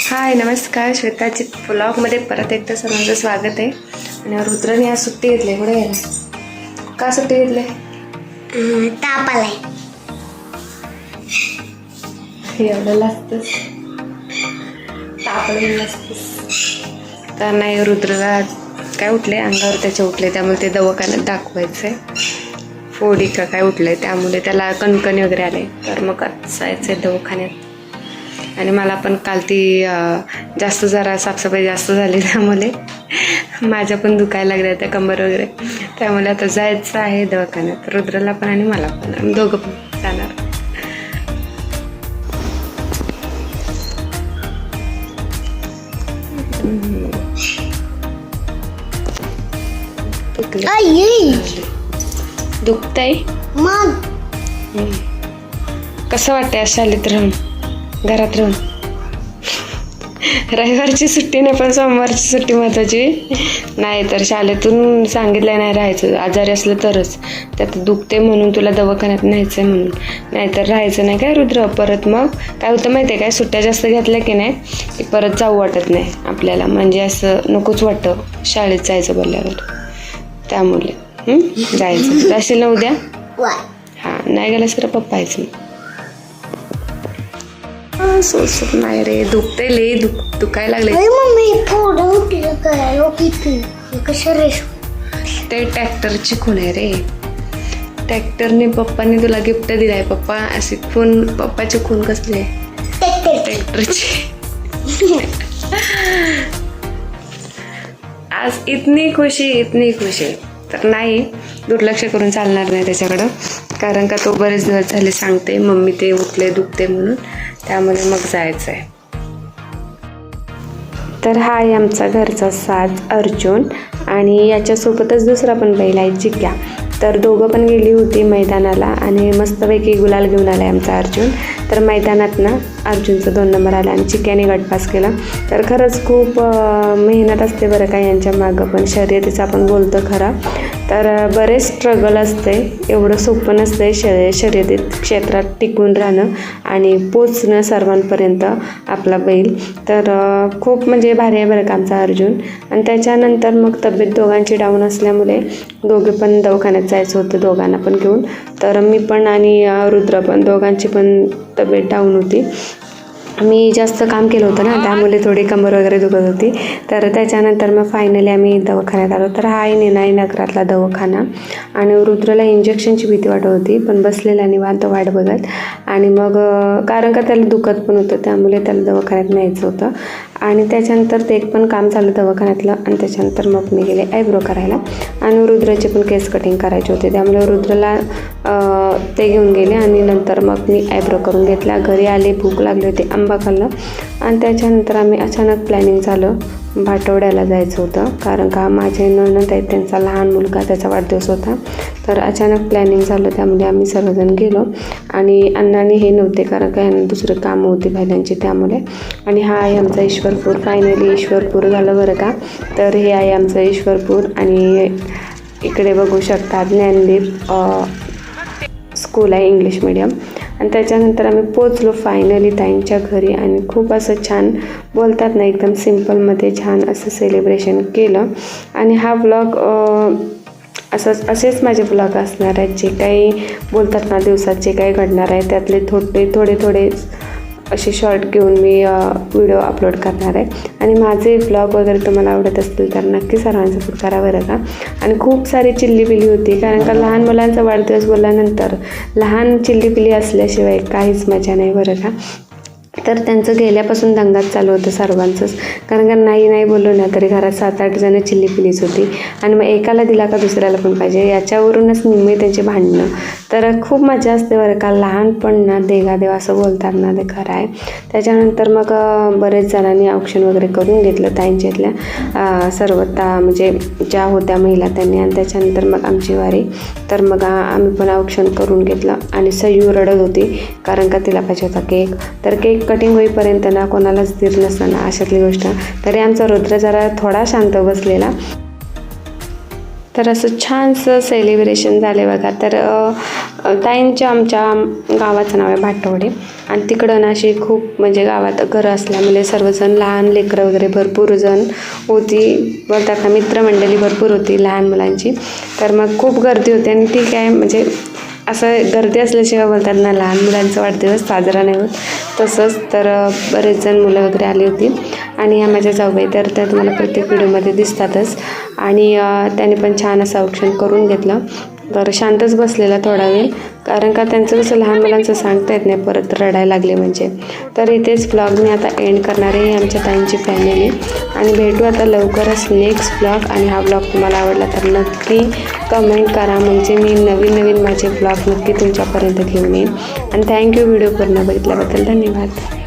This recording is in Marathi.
हाय नमस्कार. श्वेताची ब्लॉगमध्ये परत एकदा सर्वांचं स्वागत आहे. आणि रुद्रने आज सुट्टी घेतली कुठे गेला? का सुट्टी घेतली? ताप आलाय एवढं लागतंच तापलं लागतंच तर नाही रुद्रला काय उठले अंगावर त्याचे उठले त्यामुळे ते दवाखान्यात दाखवायचे फोडी का काय उठले त्यामुळे त्याला कणकणी वगैरे आले तर मग जायचं आहे दवाखान्यात. आणि मला पण काल ती जास्त जरा साफसफाई जास्त झाली त्यामुळे. माझ्या पण दुखायला लागल्या त्या कंबर वगैरे. त्यामुळे आता जायचं आहे दवाखान्यात रुद्रला पण आणि मला पण. आम्ही दोघं पण जाणार. दुखतंय? मग? कसं वाटतंय आज शाळेत राहून? घरात राहून. रविवारची सुट्टी नाही पण सोमवारची सुट्टी महत्वाची नाही तर शाळेतून सांगितलं नाही राहायचं. आजारी असलं तरच. त्यात दुखते म्हणून तुला दवाखान्यात न्यायचं आहे म्हणून. नाहीतर राहायचं नाही काय रुद्र? परत मग? काय होतं माहिती आहे काय? सुट्ट्या जास्त घेतल्या की नाही की परत जाऊ वाटत नाही आपल्याला. म्हणजे असं नकोच वाटतं शाळेत जायचं बोलल्यावर. त्यामुळे? जायचं. जाशील ना उद्या हा नाही गेला सर पप्पा हा, सोसत नाही रे. दुखते ले दुख दुखायला लागले अरे मम्मी उठलं किती कसं रेश ते ट्रॅक्टरची खून आहे रे. ट्रॅक्टरने पप्पाने तुला गिफ्ट दिलाय. पप्पा अशी खून पप्पाची खून कसली? ट्रॅक्टरची. आज इतनी खुशी इतनी खुशी. तर नाही दुर्लक्ष करून चालणार नाही त्याच्याकडं. कारण का तो बरेच दिवस झाले सांगते मम्मी ते उठले दुखते म्हणून त्यामुळे मग जायचं आहे तर हा आहे आमचा घरचा साज अर्जुन आणि याच्यासोबतच दुसरा पण बैल आहे जिग्या. तर दोघं पण गेली होती मैदानाला आणि मस्तपैकी गुलाल घेऊन आला आहे आमचा अर्जुन. तर मैदानात ना अर्जुनचा दोन नंबर आला आणि चिक्याने गटपास केला. तर खरंच खूप मेहनत असते बरं का यांच्या मागं पण. शर्यतीचं आपण बोलतो खरा. तर बरेच स्ट्रगल असते. एवढं सोपं नसते शर्य शर्यतीत क्षेत्रात टिकून राहणं आणि पोचणं सर्वांपर्यंत आपला बैल. तर खूप म्हणजे भारी आहे बरं का आमचा अर्जुन. आणि त्याच्यानंतर मग तब्येत दोघांची डाऊन असल्यामुळे दोघे पण दवाखान्यात जायचं होतं दोघांना पण घेऊन. तर मी पण आणि रुद्र पण दोघांची पण तब्येत डाऊन होती. मी जास्त काम केलं होतं ना त्यामुळे थोडी कंबर वगैरे दुखत होती. तर त्याच्यानंतर मग फायनली आम्ही दवाखान्यात आलो. तर हा आहे निनाई नगरातला दवाखाना. आणि रुद्रला इंजेक्शनची भीती वाटत होती पण बसलेला निवांत वाट बघत. आणि मग कारण का त्याला दुखत पण होतं त्यामुळे त्याला दवाखान्यात न्यायचं होतं. आणि त्याच्यानंतर ते एक पण काम झालं दवाखान्यातलं आणि त्याच्यानंतर मग मी गेले आयब्रो करायला. आणि रुद्राचे पण केस कटिंग करायचे होते. त्यामुळे रुद्रला ते घेऊन गेले आणि नंतर मग मी आयब्रो करून घेतला. घरी आले भूक लागली होती आंबा खाल्लं. आणि त्याच्यानंतर आम्ही अचानक प्लॅनिंग झालं. भाटवड्याला जायचं होतं. कारण का माझे नणंद आहेत त्यांचा लहान मुलगा त्याचा वाढदिवस होता. तर अचानक प्लॅनिंग झालं त्यामुळे आम्ही सर्वजण गेलो. आणि अण्णाने हे नव्हते कारण का यांना दुसरं कामं होती बैलांची त्यामुळे. आणि हा आहे आमचा ईश्वरपूर. फायनली ईश्वरपूर झालं बरं का. तर हे आहे आमचं ईश्वरपूर. आणि इकडे बघू शकता ज्ञानदीप स्कूल आहे इंग्लिश मिडियम आणि त्याच्यानंतर आम्ही पोचलो फायनली ताईंच्या घरी आणि खूप असं छान बोलतात ना एकदम सिम्पलमध्ये छान असं सेलिब्रेशन केलं. आणि हा ब्लॉग असंच असेच माझे ब्लॉग असणार आहेत. जे काही बोलतात ना दिवसात जे काही घडणार आहे त्यातले थोडे थोडे थोडे असे शॉर्ट घेऊन मी व्हिडिओ अपलोड करणार आहे. आणि माझे ब्लॉग वगैरे तुम्हाला आवडत असतील तर नक्की सर्वांचा सपोर्ट करा बरं का आणि खूप सारी चिल्लीपिली होती कारण का लहान मुलांचा वाढदिवस बोलल्यानंतर लहान चिल्लीपिली असल्याशिवाय काहीच मजा नाही बरं का. तर त्यांचं गेल्यापासून दंगात चालू होतं सर्वांचंच. कारण का नाही नाही बोललो ना तरी घरात सात आठ जणं चिल्लीपिलीच होती. आणि मग एकाला दिला का दुसऱ्याला पण पाहिजे? याच्यावरूनच निम्मे त्यांचे भांडणं तर खूप मजा असते बरं का. लहानपण ना देगादेव असं बोलतात ना ते खरं आहे. त्याच्यानंतर मग बरेच जणांनी औक्षण वगैरे करून घेतलं ताईंच्या इथल्या सर्व म्हणजे ज्या होत्या महिला त्यांनी आणि त्याच्यानंतर मग आमची वारी. तर मग आम्ही पण औक्षण करून घेतलं आणि सयू रडत होती कारण का तिला पाहिजे होता केक तर केक कटिंग होईपर्यंत ना कोणालाच धीर नसताना अशातली गोष्ट. तरी आमचा रुद्र जरा थोडा शांत बसलेला. तर असं छानसं सेलिब्रेशन झाले बघा. तर ताईंच्या आमच्या गावाचं नाव आहे भाटवडे. आणि तिकडं ना अशी खूप म्हणजे गावात घरं असल्यामुळे म्हणजे सर्वजण लहान लेकरं वगैरे भरपूर जण होती. बोलतात ना मित्रमंडळी भरपूर होती लहान मुलांची. तर मग खूप गर्दी होती आणि ठीक आहे म्हणजे असं गर्दी असल्याशिवाय बोलतात ना लहान मुलांचा वाढदिवस साजरा नाही होत. तसंच तर बरेच जण मुलं वगैरे आली होती. आणि ह्या माझ्या जाऊबाई तर त्या तुम्हाला प्रत्येक व्हिडिओमध्ये दिसतातच. आणि त्याने पण छान असं औक्षण करून घेतलं. तर शांतच बसलेला थोडा वेळ. कारण का त्यांचं कसं लहान मुलांचं सांगता येत नाही परत रडायला लागले म्हणजे. तर इथेच ब्लॉग मी आता एंड करणार आहे आमच्या ताईंची फॅमिली आणि भेटू आता लवकरच नेक्स्ट ब्लॉग आणि हा ब्लॉग तुम्हाला आवडला तर नक्की कमेंट करा. म्हणजे मी नवीन नवीन माझे ब्लॉग नक्की तुमच्यापर्यंत घेऊन येईन. आणि थँक्यू व्हिडिओ पूर्ण बघितल्याबद्दल. धन्यवाद.